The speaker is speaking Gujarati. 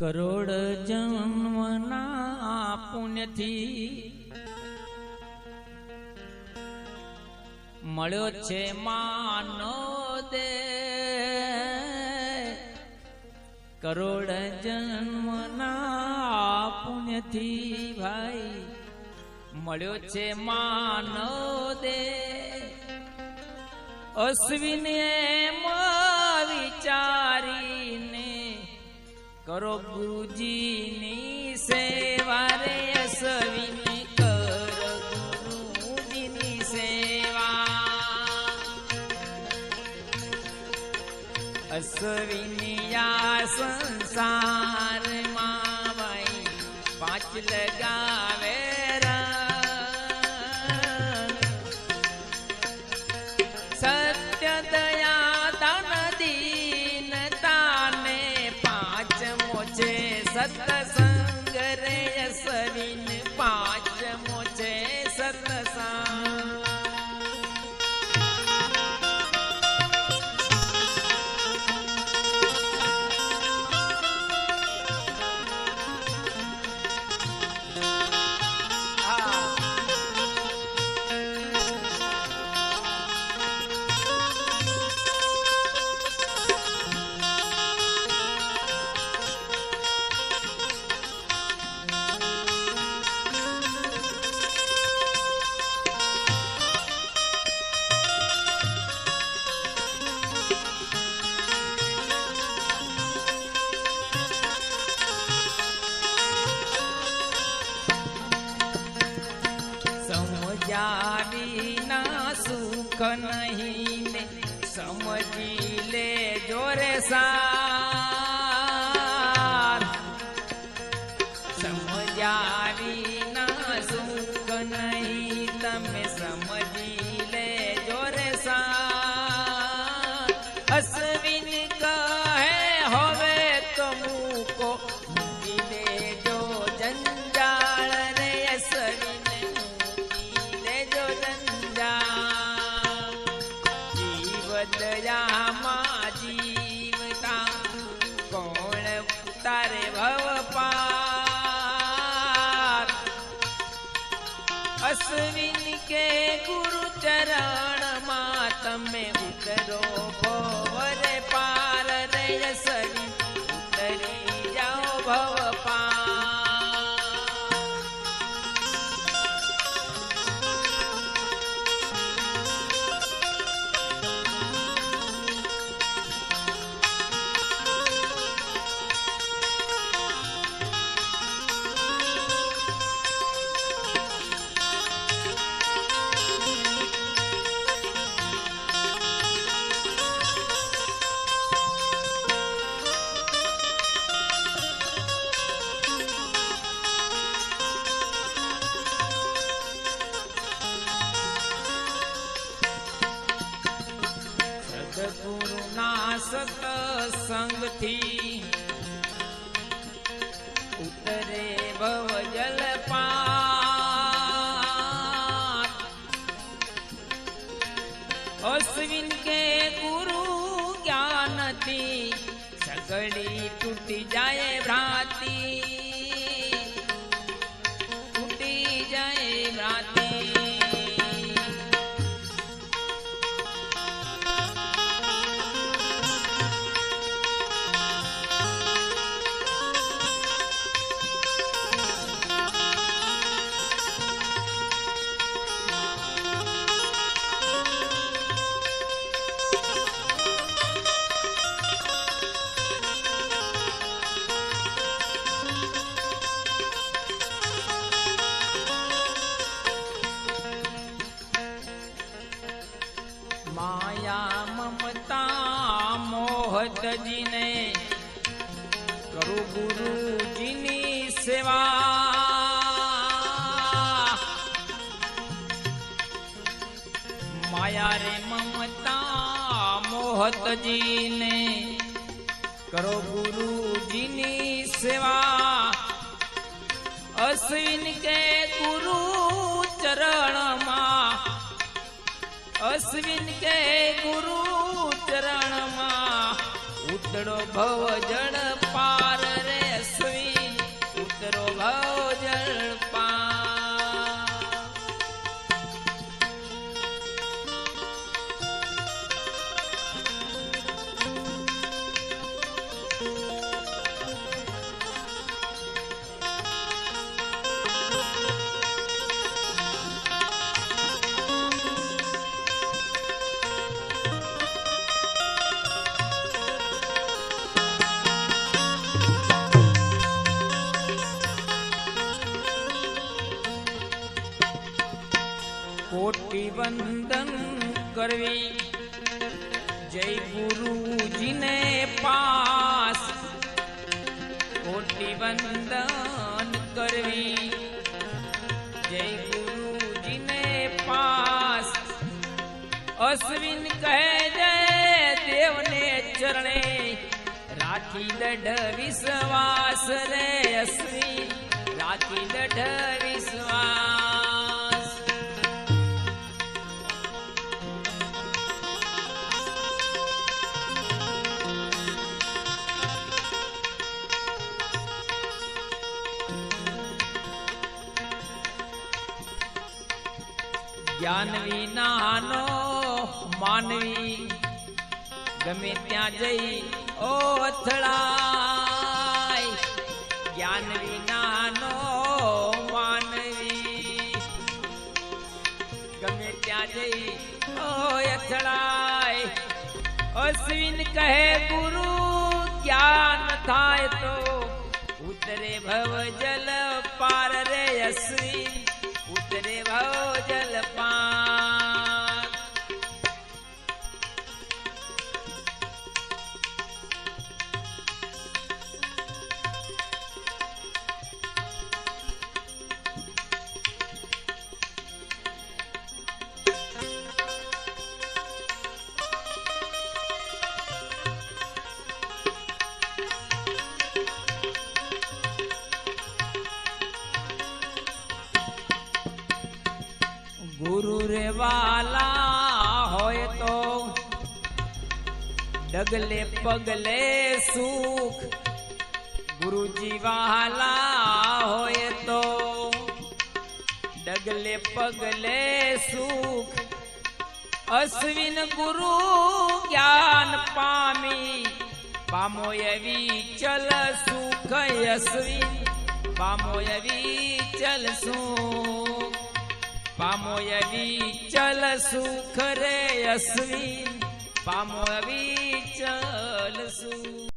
કરોડ જન્મના પુણ્યથી મળ્યો છે માનો દે. કરોડ જન્મના પુણ્યથી ભાઈ મળ્યો છે માનો દે. અશ્વિને એમ કરો ગુરુજીની સેવા રે અસવીની કરો ગુરુજીની સેવા. અશ્વિનિયા સંસારમાં ભાઈ પાંચ લગાવે સત્સંગ રે સવિન પાંચમો છે સત્સંગ સુખ નહીં ને સમજી લે જોરે સાર અશ્વિન કે ગુરુ ચરણમાં તમે ઉતરો ભવરે પાર રે સરી ઉતરી જાઓ ભવ સતસંગથી મોહતજીને કરો ગુરુજીની સેવા. માયા રે મમતા મોહતજીને કરો ગુરુજીની સેવા. અશ્વિન કે ગુરુ ચરણમાં, અશ્વિન કે ગુરુ ઉતડો ભવ જળ કોટી વંદન કરવી. જય ગુરુજીને પાસ કોટી વંદન કરવી. જય ગુરુજીને પાસ અશ્વિન કહે જય દેવને ચરણે. રાખી દઢ વિશ્વાસ રે અશ્વિન, રાખી દઢ જ્ઞાન વિનાનો માનવી, ગમે ત્યાં જઈ ઓ અથડાય જ્ઞાન વિનાનો માનવી, ગમે ત્યાં જઈ ઓ અથડાય અશ્વિન કહે, ગુરુ જ્ઞાન થાય તો ઉતરે ભવ જલ પાર રે અશ્વિન. ગુરુ રેવાલા હોય તો ડગલે પગલે સુખ. ગુરુજી વાલા હોય તો ડગલે પગલે સુખ. અશ્વિન ગુરુ જ્ઞાન પામી, પામો એવી ચલ સુખ. અશ્વિન, પામો એવી ચલ સુખ. પામો એવી ચલ સુખ રે અશ્વિન. પામો એવી ચલ સુખ